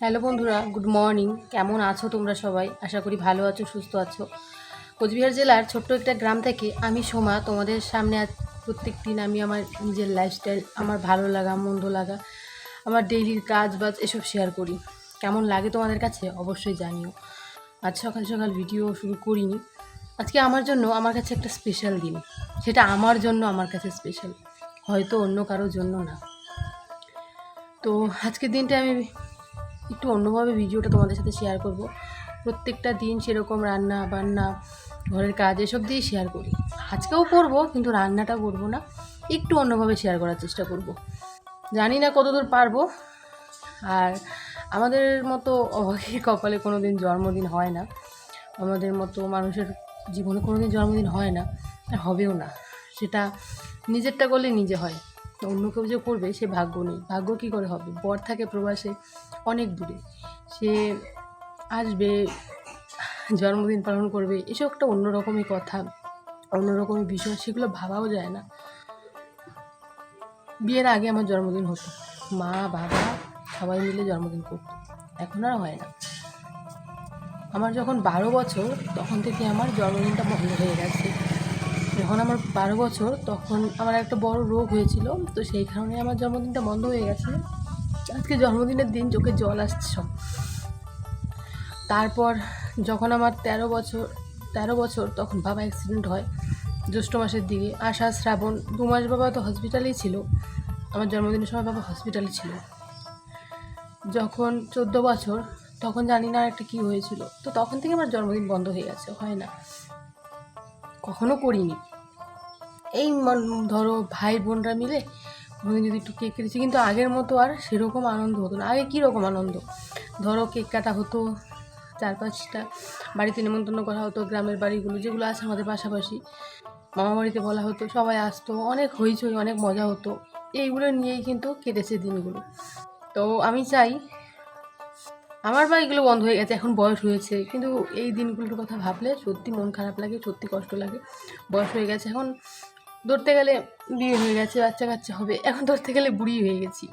Hello বন্ধুরা, good morning. কেমন আছো তোমরা সবাই? আশা করি ভালো আছো, সুস্থ আছো। কোচবিহার জেলার ছোট্ট একটা গ্রাম থেকে আমি সোমা, তোমাদের সামনে আজ প্রত্যেক দিন আমি আমার নিজের লাইফস্টাইল আমার ভালো লাগা, মন্দ লাগা, আমার ডেইলির কাজ বাজ এসব শেয়ার করি। কেমন লাগে তোমাদের কাছে? অবশ্যই জানিও। আজ সকাল সকাল ভিডিও শুরু করিনি। আজকে আমার জন্য, আমার কাছে একটা স্পেশাল দিন। সেটা আমার জন্য, আমার কাছে স্পেশাল হয়তো অন্য কারোর জন্য না। তো আজকের দিনটা আমি একটু অন্যভাবে ভিডিওটা তোমাদের সাথে শেয়ার করব। প্রত্যেকটা দিন সেরকম রান্না, বান্না, ঘরের কাজ, এসব দিয়ে শেয়ার করি। আজকেও করব, কিন্তু রান্নাটা করব না। একটু অন্যভাবে শেয়ার করার চেষ্টা করব। জানি না কতদূর পারব। আর আমাদের মতো অভাগীর কপালে কোনো দিন জন্মদিন হয় না। আমাদের মতো মানুষের জীবনে কোনো দিন জন্মদিন হয় না। হবেও না। সেটা নিজেরটা করলে নিজে হয়। অন্য কেউ যে করবে, সে ভাগ্য নেই। ভাগ্য কী করে হবে? বর থাকে প্রবাসে অনেক দূরে। সে আসবে, জন্মদিন পালন করবে, এসব একটা অন্যরকমই কথা, অন্যরকমই বিষয়, সেগুলো ভাবাও যায় না। বিয়ের আগে আমার জন্মদিন হতো। মা, বাবা সবাই মিলে জন্মদিন করতো। এখন আর হয় না। আমার যখন বারো বছর, তখন থেকে আমার জন্মদিনটা বন্ধ হয়ে গেছে। যখন আমার বারো বছর, তখন আমার একটা বড় রোগ হয়েছিল, তো সেই কারণে আমার জন্মদিনটা বন্ধ হয়ে গেছে। আজকে জন্মদিনের দিন চোখে জল আসছে সব। তারপর যখন আমার তেরো বছর তেরো বছর তখন বাবা অ্যাক্সিডেন্ট হয় জ্যৈষ্ঠ মাসের দিকে। আষাঢ়, শ্রাবণ দু মাস বাবা তো হসপিটালেই ছিল। আমার জন্মদিনের সময় বাবা হসপিটালে ছিল। যখন চোদ্দ বছর, তখন জানি না একটা কী হয়েছিল। তো তখন থেকে আমার জন্মদিন বন্ধ হয়ে গেছে, হয় না। কখনো করিনি। এই ধরো ভাই বোনরা মিলে কোনোদিন যদি একটু কেক কেটেছি, কিন্তু আগের মতো আর সেরকম আনন্দ হতো না। আগে কীরকম আনন্দ? ধরো কেক কাটা হতো, চার পাঁচটা, বাড়িতে নেমন্তন্ন করা হতো, গ্রামের বাড়িগুলো যেগুলো আছে আমাদের পাশাপাশি। মামা বাড়িতে বলা হতো, সবাই আসতো, অনেক হইচই, অনেক মজা হতো। এইগুলো নিয়েই কিন্তু কেটেছে দিনগুলো। তো আমি চাই আমার বা এগুলো বন্ধ হয়ে গেছে, এখন বয়স হয়েছে। কিন্তু এই দিনগুলোর কথা ভাবলে সত্যি মন খারাপ লাগে, সত্যি কষ্ট লাগে। বয়স হয়ে গেছে, এখন ধরতে গেলে বিয়ে হয়ে গেছে, বাচ্চা কাচ্চা হবে, এখন ধরতে গেলে বুড়ি হয়ে গেছি।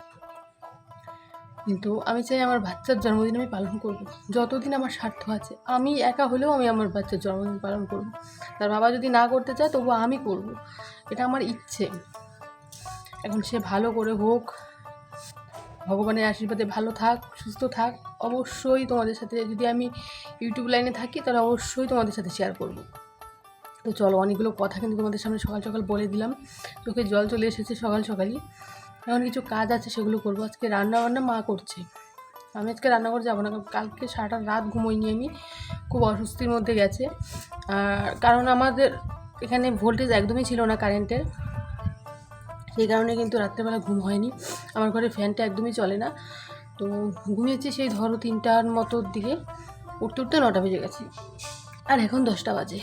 কিন্তু আমি চাই আমার বাচ্চার জন্মদিন আমি পালন করব। যতদিন আমার স্বার্থ আছে, আমি একা হলেও আমি আমার বাচ্চার জন্মদিন পালন করব। তার বাবা যদি না করতে চায় তবু আমি করব। এটা আমার ইচ্ছে। এখন সে ভালো করে হোক ভগবানের আশীর্বাদে ভালো থাক, সুস্থ থাক। অবশ্যই তোমাদের সাথে যদি আমি ইউটিউব লাইনে থাকি, তাহলে অবশ্যই তোমাদের সাথে শেয়ার করব। তো চলো, অনেকগুলো কথা কিন্তু তোমাদের সামনে সকাল সকাল বলে দিলাম। চোখে জল চলে এসেছে সকাল সকালই। এখন কিছু কাজ আছে, সেগুলো করব। আজকে রান্না বান্না মা করছে। আমি আজকে রান্না করে যাব না কালকে সারাটা রাত ঘুমোইনি আমি। খুব অস্বস্তির মধ্যে গেছে। আর কারণ আমাদের এখানে ভোল্টেজ একদমই ছিল না কারেন্টের সেই কারণে কিন্তু রাত্রেবেলা ঘুম হয়নি। আমার ঘরে ফ্যানটা একদমই চলে না। তো ঘুমিয়েছি সেই ধরো তিনটার মতোর দিকে। উঠতে উঠতে নটা বেজে গেছে। আর এখন দশটা বাজে।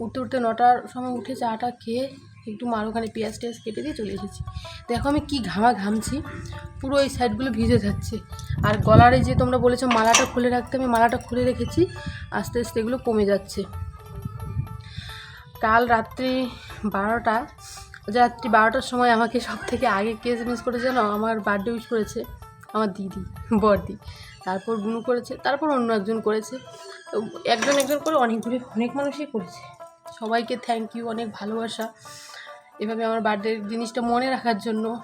উঠতে উঠতে নটার সময় উঠে চাটা খেয়ে একটু মার ওখানে পেঁয়াজ টেয়াজ কেটে দিয়ে চলে এসেছি। দেখো আমি কি ঘামা ঘামছি। পুরো এই সাইডগুলো ভিজে যাচ্ছে। আর গলারে যে তোমরা বলেছ মালাটা খুলে রাখতে, আমি মালাটা খুলে রেখেছি। আস্তে আস্তে এগুলো কমে যাচ্ছে। কাল রাত্রি বারোটা রাত্রি বারোটার সময় আমাকে সব থেকে আগে কে এস করে জানো? আমার বার্থডে উইশ করেছে আমার দিদি, বড়দি। তারপর বুনু করেছে, তারপর অন্য একজন করেছে। একজন একজন করে অনেকগুলি, অনেক মানুষই করেছে। সবাইকে থ্যাংক ইউ অনেক ভালোবাসা। এভাবে আমার বার্থডে জিনিসটা মনে রাখার জন্য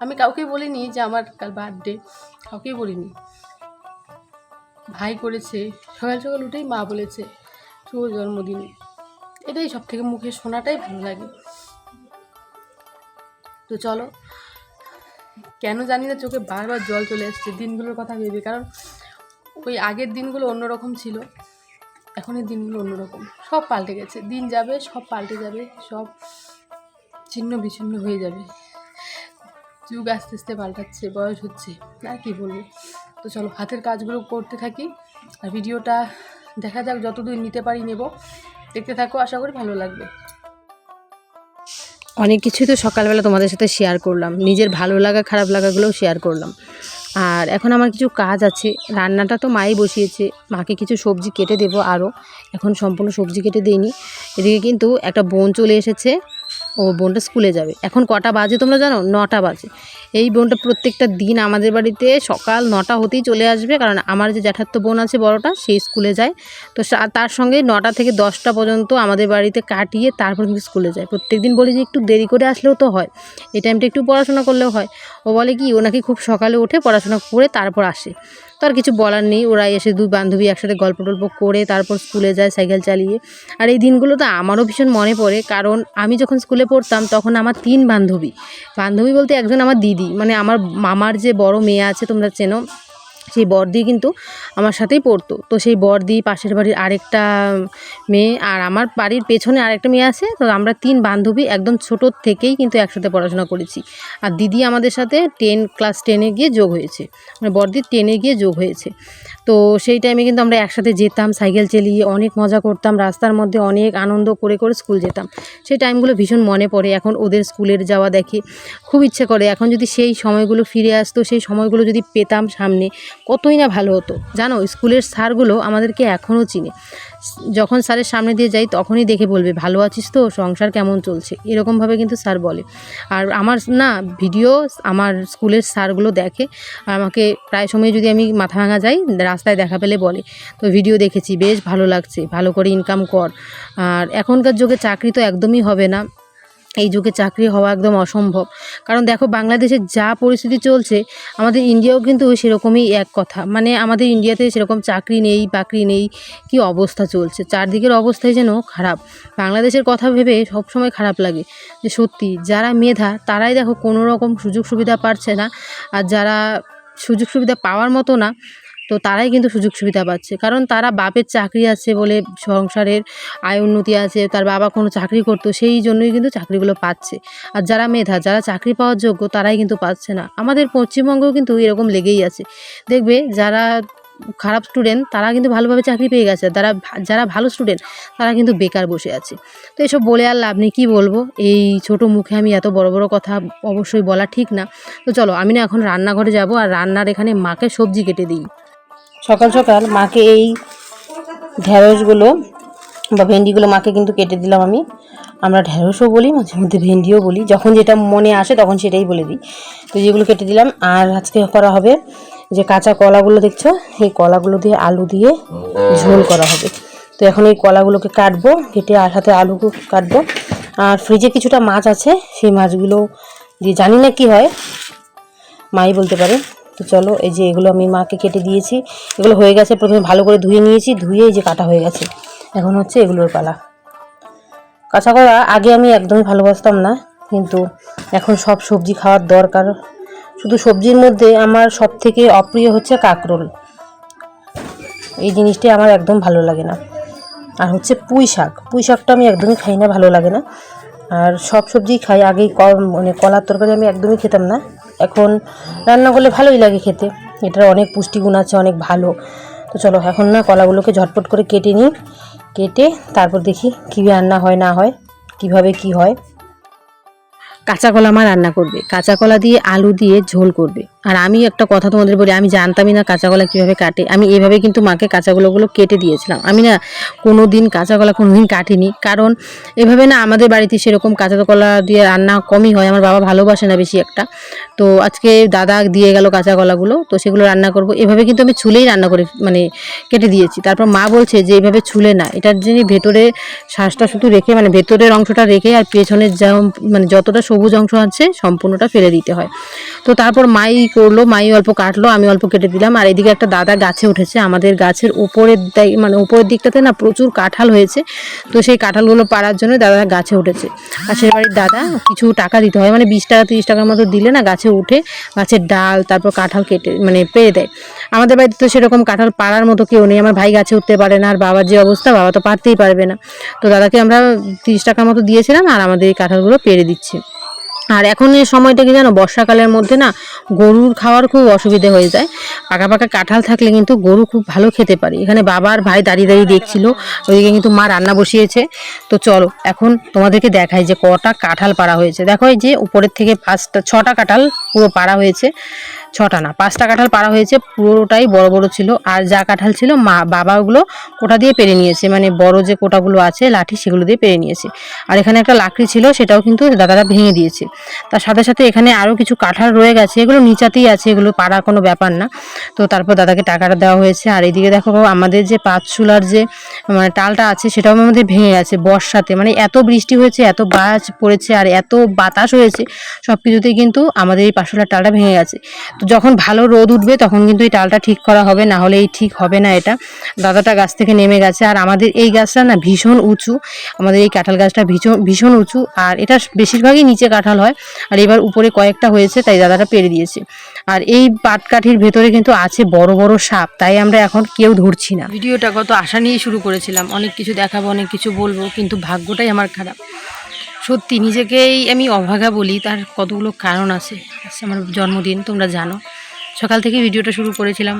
আমি কাউকে বলিনি যে আমার কাল বার্থডে কাউকেই বলিনি। ভাই করেছে, সকাল সকাল উঠেই মা বলেছে, শুভ জন্মদিনে। এটাই সব থেকে মুখে শোনাটাই ভালো লাগে। তো চলো। কেন জানি না চোখে বারবার জল চলে আসছে দিনগুলোর কথা ভেবে। কারণ ওই আগের দিনগুলো অন্যরকম ছিল, এখনের দিনগুলো অন্যরকম। সব পাল্টে গেছে, দিন যাবে, সব পাল্টে যাবে, সব ছিন্ন বিচ্ছিন্ন হয়ে যাবে। যুগ আস্তে আস্তে পাল্টাচ্ছে, বয়স হচ্ছে, আর কি বলব। তো চলো, হাতের কাজগুলো করতে থাকি, আর ভিডিওটা দেখা যাক যতদূর নিতে পারি নেব। দেখতে থাকো, আশা করি ভালো লাগবে। অনেক কিছুই তো সকালবেলা তোমাদের সাথে শেয়ার করলাম। নিজের ভালো লাগা, খারাপ লাগাগুলোও শেয়ার করলাম। আর এখন আমার কিছু কাজ আছে। রান্নাটা তো মাই বসিয়েছে। মাকে কিছু সবজি কেটে দেবো আরও। এখন সম্পূর্ণ সবজি কেটে দিইনি। এদিকে কিন্তু একটা বোন চলে এসেছে। ও বোনটা স্কুলে যাবে। এখন কটা বাজে তোমরা জানো? নটা বাজে। এই বোনটা প্রত্যেকটা দিন আমাদের বাড়িতে সকাল নটা হতেই চলে আসবে, কারণ আমার যে জ্যাঠাত্ত বোন আছে বড়টা সেই স্কুলে যায়। তো তার সঙ্গে নটা থেকে দশটা পর্যন্ত আমাদের বাড়িতে কাটিয়ে তারপর কিন্তু স্কুলে যায়। প্রত্যেক দিন বলি যে একটু দেরি করে আসলেও তো হয়। এই টাইমটা একটু পড়াশোনা করলেও হয়। ও বলে কি, ও নাকি খুব সকালে উঠে পড়াশোনা করে তারপর আসে। তো আর কিছু বলার নেই। ওরা এসে দুই বান্ধবী একসাথে গল্প টল্প করে তারপর স্কুলে যায়, সাইকেল চালিয়ে। আর এই দিনগুলো তো আমারও ভীষণ মনে পড়ে, কারণ আমি যখন স্কুলে পড়তাম তখন আমার তিন বান্ধবী। বান্ধবী বলতে একজন আমার দিদি মানে আমার মামার যে বড় মেয়ে আছে তোমরা চেনো সেই বর্দি কিন্তু আমার সাথেই পড়তো। তো সেই বর্দি পাশের বাড়ির আরেকটা মেয়ে আর আমার বাড়ির পেছনে আরেকটা মেয়ে আছে, তো আমরা তিন বান্ধবী একদম ছোটোর থেকেই কিন্তু একসাথে পড়াশোনা করেছি। আর দিদি আমাদের সাথে টেন, ক্লাস টেনে গিয়ে যোগ হয়েছে। মানে বর্দি টেনে গিয়ে যোগ হয়েছে। তো সেই টাইমে কিন্তু আমরা একসাথে যেতাম, সাইকেল চালিয়ে অনেক মজা করতাম, রাস্তার মধ্যে অনেক আনন্দ করে করে স্কুল যেতাম। সেই টাইমগুলো ভীষণ মনে পড়ে। এখন ওদের স্কুলের যাওয়া দেখে খুব ইচ্ছে করে। এখন যদি সেই সময়গুলো ফিরে আসতো, সেই সময়গুলো যদি পেতাম সামনে কতই না ভালো হতো। জানো, স্কুলের স্যারগুলো আমাদেরকে এখনও চিনে। যখন স্যারের সামনে দিয়ে যাই, তখনই দেখে বলবে, ভালো আছিস তো? সংসার কেমন চলছে? এরকমভাবে কিন্তু স্যার বলে। আর আমার না, ভিডিও আমার স্কুলের স্যারগুলো দেখে। আর আমাকে প্রায় সময় যদি আমি মাথা ভাঙা যাই, রাস্তায় দেখা পেলে বলে। তো ভিডিও দেখেছি, বেশ ভালো লাগছে, ভালো করে ইনকাম কর। আর এখনকার যুগে চাকরি তো একদমই হবে না। এই যুগে চাকরি হওয়া একদম অসম্ভব। কারণ দেখো বাংলাদেশের যা পরিস্থিতি চলছে, আমাদের ইন্ডিয়াও কিন্তু সেরকমই এক কথা। মানে আমাদের ইন্ডিয়াতে সেরকম চাকরি নেই, বাকরি নেই, কি অবস্থা চলছে? চারদিকের অবস্থাই যেন খারাপ। বাংলাদেশের কথা ভেবে সবসময় খারাপ লাগে যে সত্যি, যারা মেধা, তারাই দেখো কোনো রকম সুযোগ সুবিধা পাচ্ছে না। আর যারা সুযোগ সুবিধা পাওয়ার মতো না তো তারাই কিন্তু সুযোগ সুবিধা পাচ্ছে। কারণ তারা বাপের চাকরি আছে বলে সংসারের আয় উন্নতি আছে, তার বাবা কোনো চাকরি করতো, সেই জন্যই কিন্তু চাকরিগুলো পাচ্ছে। আর যারা মেধা, যারা চাকরি পাওয়ার যোগ্য তারাই কিন্তু পাচ্ছে না। আমাদের পশ্চিমবঙ্গেও কিন্তু এরকম লেগেই আছে। দেখবে যারা খারাপ স্টুডেন্ট তারা কিন্তু ভালোভাবে চাকরি পেয়ে গেছে ভা- যারা ভালো স্টুডেন্ট তারা কিন্তু বেকার বসে আছে। তো এসব বলে আর লাভ নেই, কী বলব? এই ছোট মুখে আমি এত বড় বড় কথা অবশ্যই বলা ঠিক না। তো চলো, আমি না এখন রান্নাঘরে যাব আর রান্নার এখানে মাকে সবজি কেটে দিই। সকাল সকাল মাকে এই ঢ্যাঁড়সগুলো বা ভেন্ডিগুলো মাকে কিন্তু কেটে দিলাম আমি। আমরা ঢ্যাঁড়সও বলি, মাঝে মধ্যে ভেন্ডিও বলি। যখন যেটা মনে আসে তখন সেটাই বলে দিই। তো যেগুলো কেটে দিলাম, আর আজকে করা হবে যে কাঁচা কলাগুলো দেখছ? এই কলাগুলো দিয়ে আলু দিয়ে ঝোল করা হবে। তো এখন এই কলাগুলোকে কাটবো, কেটে আর সাথে আলু কাটবো। আর ফ্রিজে কিছুটা মাছ আছে, সেই মাছগুলো দিয়ে জানি না কি হয়, মাই বলতে পারে। তো চলো, এই যে এগুলো আমি মাকে কেটে দিয়েছি। এগুলো হয়ে গেছে, প্রথমে ভালো করে ধুয়ে নিয়েছি, ধুয়ে এই যে কাটা হয়ে গেছে। এখন হচ্ছে এগুলোর পালা। কাঁচা করা আগে আমি একদমই ভালোবাসতাম না, কিন্তু এখন সব সবজি খাওয়ার দরকার। শুধু সবজির মধ্যে আমার সব থেকে অপ্রিয় হচ্ছে কাঁকরোল। এই জিনিসটি আমার একদম ভালো লাগে না। আর হচ্ছে পুঁই শাক পুঁই শাকটা আমি একদমই খাই না, ভালো লাগে না। আর সব সবজি খাই। আগেই মানে কলার তরকারি আমি একদমই খেতাম না। এখন রান্না করলে ভালোই লাগে খেতে। এটার অনেক পুষ্টিগুণ আছে, অনেক ভালো। তো চলো, এখন না কলাগুলোকে ঝটপট করে কেটে নিই। কেটে তারপর দেখি কী রান্না হয়, না হয়, কীভাবে কি হয়। কাঁচা কলা মা রান্না করবে। কাঁচা কলা দিয়ে আলু দিয়ে ঝোল করবে। আর আমি একটা কথা তোমাদের বলি, আমি জানতামই না কাঁচা কলা কীভাবে কাটে। আমি এভাবে কিন্তু মাকে কাঁচা কলাগুলো কেটে দিয়েছিলাম। আমি না কোনো দিন কাঁচা কলা কোনো দিন কাটিনি। কারণ এভাবে না আমাদের বাড়িতে সেরকম কাঁচা কলা দিয়ে রান্না কমই হয়। আমার বাবা ভালোবাসে না বেশি একটা। তো আজকে দাদা দিয়ে গেল কাঁচা কলাগুলো তো সেগুলো রান্না করব। এভাবে কিন্তু আমি ছুলেই রান্না করে মানে কেটে দিয়েছি। তারপর মা বলছে যে এইভাবে ছুলে না। এটার যিনি ভেতরে শ্বাসটা শুধু রেখে মানে ভেতরের অংশটা রেখে আর পেছনের মানে যতটা সবুজ অংশ আছে, সম্পূর্ণটা ফেলে দিতে হয়। তো তারপর মাই করল মাই অল্প কাটলো, আমি অল্প কেটে দিলাম। আর এদিকে একটা দাদা গাছে উঠেছে, আমাদের গাছের উপরের মানে উপরের দিকটাতে না প্রচুর কাঁঠাল হয়েছে। তো সেই কাঁঠালগুলো পাড়ার জন্য দাদা গাছে উঠেছে। পাশের বাড়ির দাদা কিছু টাকা দিতে হয় মানে বিশ টাকা, তিরিশ টাকার মতো দিলে না গাছে উঠে গাছের ডাল, তারপর কাঁঠাল কেটে মানে পেয়ে দেয়। আমাদের বাড়িতে তো সেরকম কাঁঠাল পাড়ার মতো কেউ নেই। আমার ভাই গাছে উঠতে পারে না, আর বাবার যে অবস্থা, বাবা তো পারতেই পারবে না। তো দাদাকে আমরা তিরিশ টাকার মতো দিয়েছিলাম, আর আমাদের এই কাঁঠালগুলো পেরে দিচ্ছে। আর এখন এই সময়টা কি জানো? বর্ষাকালের মধ্যে না গরুর খাওয়ার খুব অসুবিধে হয়ে যায়। পাকা পাকা কাঁঠাল থাকলে কিন্তু গরু খুব ভালো খেতে পারে। এখানে বাবার ভাই দাঁড়িয়ে দাঁড়িয়ে দেখছিল, ওইদিকে কিন্তু মা রান্না বসিয়েছে। তো চলো, এখন তোমাদেরকে দেখাই যে কটা কাঁঠাল পাড়া হয়েছে। দেখো এই যে উপরের থেকে পাঁচটা ছটা কাঁঠাল পুরো পাড়া হয়েছে। ছটা না। পাঁচটা কাঁঠাল পাড়া হয়েছে, পুরোটাই বড় বড় ছিল। আর যা কাঁঠাল ছিল, মা বাবা ওগুলো কোটা দিয়ে পেরে নিয়েছে। মানে বড় যে কোটাগুলো আছে, লাঠি, সেগুলো দিয়ে পেরে নিয়েছে। আর এখানে একটা লাকড়ি ছিল, সেটাও কিন্তু দাদারা ভেঙে দিয়েছে। তার সাথে সাথে এখানে আরও কিছু কাঁঠাল রয়ে গেছে, এগুলো নিচাতেই আছে, এগুলো পাড়ার কোনো ব্যাপার না। তো তারপর দাদাকে টাকাটা দেওয়া হয়েছে। আর এদিকে দেখো আমাদের যে পাঁচ চুলার যে মানে টালটা আছে, সেটাও আমাদের ভেঙে গেছে বর্ষাতে। মানে এত বৃষ্টি হয়েছে, এত গাছ পড়েছে, আর এত বাতাস হয়েছে সব কিছুতেই কিন্তু আমাদের এই পাঁচশোলার টালটা ভেঙে গেছে। তো যখন ভালো রোদ উঠবে তখন কিন্তু এই টালটা ঠিক করা হবে, না হলে এই ঠিক হবে না এটা। দাদাটা গাছ থেকে নেমে গেছে আর আমাদের এই গাছটা না ভীষণ উঁচু, আমাদের এই কাঁঠাল গাছটা ভীষণ ভীষণ উঁচু আর এটা বেশিরভাগই নিচে কাঁঠাল হয় আর এবার উপরে কয়েকটা হয়েছে তাই দাদাটা পেরে দিয়েছে। আর এই পাটকাঠির ভেতরে কিন্তু আছে বড় বড় সাপ, তাই আমরা এখন কেউ ধরছি না। ভিডিওটা কত আশা নিয়ে শুরু করেছিলাম, অনেক কিছু দেখাবো, অনেক কিছু বলব, কিন্তু ভাগ্যটাই আমার খারাপ। সত্যি নিজেকেই আমি অভাগা বলি, তার কতগুলো কারণ আছে আমার জন্মদিন, তোমরা জানো। সকাল থেকে ভিডিওটা শুরু করেছিলাম।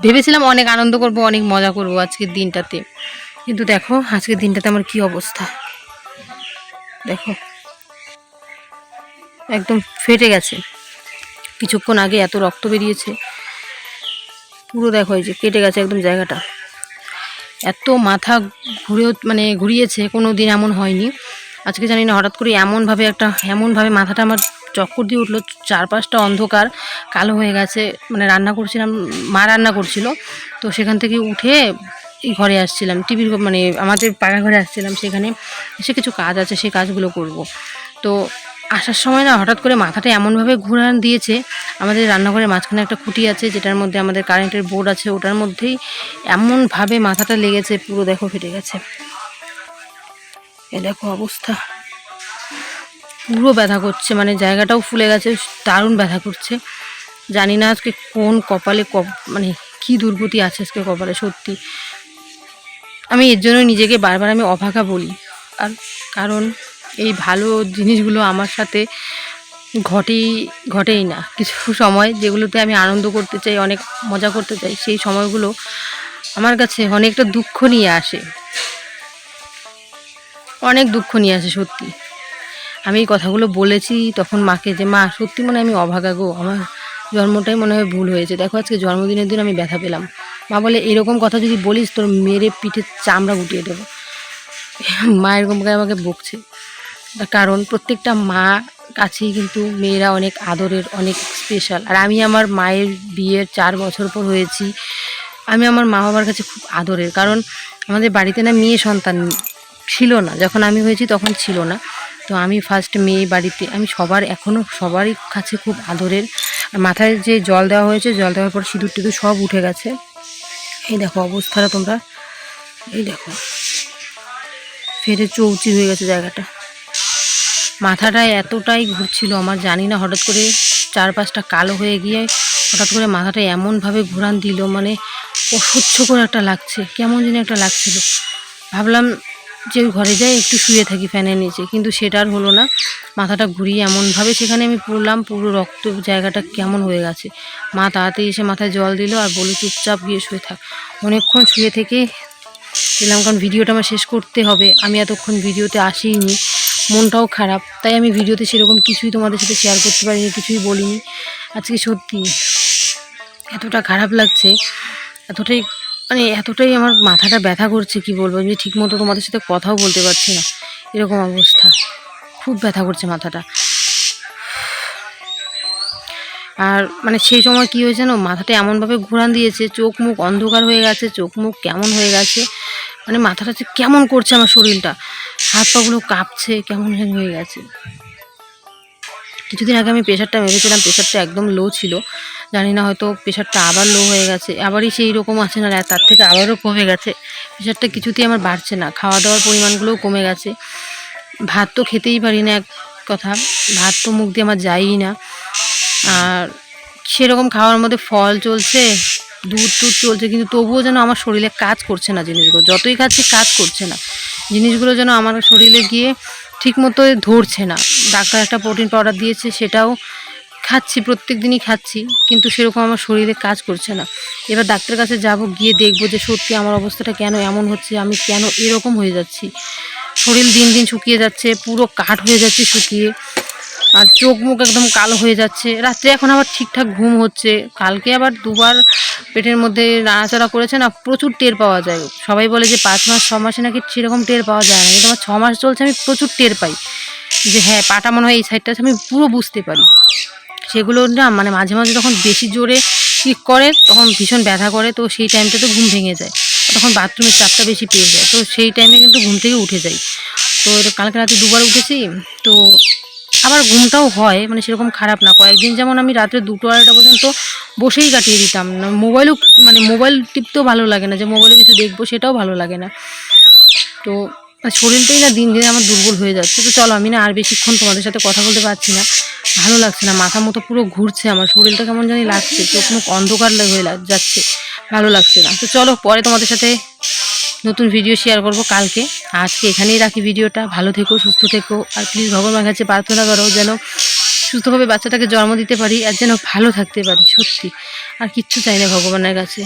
ভেবেছিলাম অনেক আনন্দ করব, অনেক মজা করব আজকের দিনটাতে। কিন্তু দেখো, আজকের দিনটাতে আমার কি অবস্থা। দেখো, একদম ফেটে গেছে। কিছুক্ষণ আগে এত রক্ত বেরিয়েছে। পুরো দেখো এই যে কেটে গেছে একদম জায়গাটা। এত মাথা ঘুরেও মানে ঘুরিয়েছে কোনো দিন এমন হয়নি। আজকে জানি না, হঠাৎ করে এমনভাবে একটা, এমনভাবে মাথাটা আমার চক্কর দিয়ে উঠল, চারপাশটা অন্ধকার, কালো হয়ে গেছে মানে রান্না করছিলাম, মা রান্না করছিল, তো সেখান থেকে উঠে এই ঘরে আসছিলাম, টিভির মানে আমাদের পাড়া ঘরে আসছিলাম, সেখানে এসে কিছু কাজ আছে, সেই কাজগুলো করব। তো আসার সময় না, হঠাৎ করে মাথাটা এমনভাবে ঘুরান দিয়েছে, আমাদের রান্নাঘরের মাঝখানে একটা খুঁটি আছে, যেটার মধ্যে আমাদের কারেন্টের বোর্ড আছে, ওটার মধ্যেই এমনভাবে মাথাটা লেগেছে, পুরো দেখো ফেটে গেছে। এ দেখো অবস্থা। পুরো ব্যথা করছে মানে জায়গাটাও ফুলে গেছে, দারুণ ব্যথা করছে। জানি না আজকে কোন কপালে কপ মানে কি দুর্গতি আছে আজকে কপালে, সত্যি। আমি এর জন্য নিজেকে বারবার আমি অভাগা বলি। আর কারণ এই ভালো জিনিসগুলো আমার সাথে ঘটেই ঘটেই না। কিছু সময় যেগুলোতে আমি আনন্দ করতে চাই, অনেক মজা করতে চাই, সেই সময়গুলো আমার কাছে অনেকটা দুঃখ নিয়ে আসে। অনেক দুঃখ নিয়ে আসে, সত্যি। আমি এই কথাগুলো বলেছি তখন মাকে যে, মা, সত্যি মনে আমি অভাগা গো। আমার জন্মটাই মনে হয় ভুল হয়েছে। দেখো, আজকে জন্মদিনের দিন আমি ব্যথা পেলাম। মা বলে, এরকম কথা যদি বলিস, তোর মেরে পিঠে চামড়া গুটিয়ে দেবো। মা এরকম করে আমাকে বকছে। কারণ, প্রত্যেকটা মা কাছেই কিন্তু মেয়েরা অনেক আদরের, অনেক স্পেশাল আর আমি আমার মায়ের বিয়ের চার বছর পর হয়েছি। আমি আমার মা বাবার কাছে খুব আদরের। কারণ, আমাদের বাড়িতে না মেয়ে সন্তান ছিল না, যখন আমি হয়েছি তখন ছিল না। তো আমি ফার্স্ট মেয়ে বাড়িতে, আমি সবার এখনও সবারই কাছে খুব আদরের। আর মাথায় যে জল দেওয়া হয়েছে, জল দেওয়ার পর সিঁদুর টিঁদুর সব উঠে গেছে। এই দেখো অবস্থাটা তোমরা, এই দেখো। ফেরে চৌচি হয়ে গেছে জায়গাটা। মাথাটা এতটাই ঘুরছিল আমার, জানি না হঠাৎ করে চারপাশটা কালো হয়ে গিয়ে হঠাৎ করে মাথাটা এমনভাবে ঘোরান দিল মানে অসহ্য করে একটা লাগছে, কেমন যেন একটা লাগছিল। ভাবলাম যে ঘরে যাই একটু শুয়ে থাকি ফ্যানের নিচে, কিন্তু সেটা আর হলো না। মাথাটা ঘুরিয়ে এমনভাবে সেখানে আমি পড়লাম, পুরো রক্ত জায়গাটা কেমন হয়ে গেছে। মা তাড়াতাড়ি এসে মাথায় জল দিল আর বলে চুপচাপ গিয়ে শুয়ে থাক। অনেকক্ষণ শুয়ে থেকে দিলাম কারণ ভিডিওটা আমার শেষ করতে হবে। আমি এতক্ষণ ভিডিওতে আসিনি, মনটাও খারাপ, তাই আমি ভিডিওতে সেরকম কিছুই তোমাদের সাথে শেয়ার করতে পারিনি, কিছুই বলিনি। আজকে সত্যি এতটা খারাপ লাগছে, এতটাই মানে এতটাই আমার মাথাটা ব্যথা করছে, কি বলব? আমি ঠিকমতো তোমাদের সাথে কথাও বলতে পারছি না। এরকম অবস্থা। খুব ব্যথা করছে মাথাটা। আর মানে সেই সময় কি হয়েছে না মাথাটা এমনভাবে ঘুরান দিয়েছে, চোখ মুখ অন্ধকার হয়ে গেছে, চোখ মুখ কেমন হয়ে গেছে? মানে মাথাটা কেমন করছে আমার শরীরটা। হাত পাগুলো কাঁপছে, কেমন হয়ে গেছে। কিছুদিন আগে আমি প্রেশারটা মেপেছিলাম প্রেশারটা একদম লো ছিল। জানি না হয়তো প্রেশারটা আবার লো হয়ে গেছে। আবারই সেই রকম আছে না তার থেকে আবারও কমে গেছে। প্রেশারটা কিছুতেই আমার বাড়ছে না। খাওয়া দাওয়ার পরিমাণগুলোও কমে গেছে। ভাত তো খেতেই পারি না, এক কথা। ভাত তো মুখ দিয়ে আমার যায়ই না। আর সেরকম খাওয়ার মধ্যে ফল চলছে, দুধ টুধ চলছে, কিন্তু তবুও যেন আমার শরীরে কাজ করছে না জিনিসগুলো। যতই খাচ্ছি কাজ করছে না। জিনিসগুলো যেন আমার শরীরে গিয়ে ঠিক মতো ধরছে না। ডাক্তার একটা প্রোটিন পাউডার দিয়েছে, সেটাও খাচ্ছি প্রত্যেক দিনই খাচ্ছি, কিন্তু সেরকম আমার শরীরে কাজ করছে না। এবার ডাক্তারের কাছে যাব, গিয়ে দেখব যে সত্যি আমার অবস্থাটা কেন এমন হচ্ছে, আমি কেন এরকম হয়ে যাচ্ছি। শরীর দিন দিন শুকিয়ে যাচ্ছে, পুরো কাঠ হয়ে যাচ্ছে শুকিয়ে, আর চোখ মুখ একদম কালো হয়ে যাচ্ছে। রাত্রে এখন আবার ঠিকঠাক ঘুম হচ্ছে, কালকে আবার দুবার পেটের মধ্যে নাড়াচাড়া করেছে না, প্রচুর টের পাওয়া যায়। সবাই বলে যে পাঁচ মাস, ছ মাসে নাকি সেরকম টের পাওয়া যায় না। কিন্তু আমার ছ মাস চলছে, আমি প্রচুর টের পাই। যে হ্যাঁ পাটা মনে হয় এই সাইডটা আমি পুরো বুঝতে পারি। সেগুলো না মানে মাঝে মাঝে যখন বেশি জোরে কিক করে, তখন ভীষণ ব্যথা করে, তো সেই টাইমটাতে ঘুম ভেঙে যায়। তখন বাথরুমের চাপটা বেশি পেয়ে যায়। তো সেই টাইমে কিন্তু ঘুম থেকে উঠে যাই। তো কালকে রাতে দুবার উঠেছি, তো আবার ঘুমটাও হয় মানে সেরকম খারাপ না। কয়েকদিন যেমন আমি রাত্রে দুটো আড়াইটা পর্যন্ত বসেই কাটিয়ে দিতাম। না, মোবাইলও মানে মোবাইল টিপতেও ভালো লাগে না, যে মোবাইলে কিছু দেখব সেটাও ভালো লাগে না। তো শরীরটাই না দিন দিন আমার দুর্বল হয়ে যাচ্ছে। তো চলো, আমি না আর বেশিক্ষণ তোমাদের সাথে কথা বলতে পারছি না। ভালো লাগছে না, মাথা মতো পুরো ঘুরছে আমার, শরীরটা কেমন জানি লাগছে, চোখ মুখ অন্ধকার হয়ে যাচ্ছে, ভালো লাগছে না। তো চলো, পরে তোমাদের সাথে নতুন ভিডিও শেয়ার করব কালকে। আজকে এখানেই রাখি ভিডিওটা। ভালো থেকো, সুস্থ থেকো। আর প্লিজ ভগবানের কাছে প্রার্থনা করো যেন সুস্থভাবে বাচ্চাটাকে জন্ম দিতে পারি আর যেন ভালো থাকতে পারি, সত্যি। আর কিচ্ছু চাই না ভগবানের কাছে।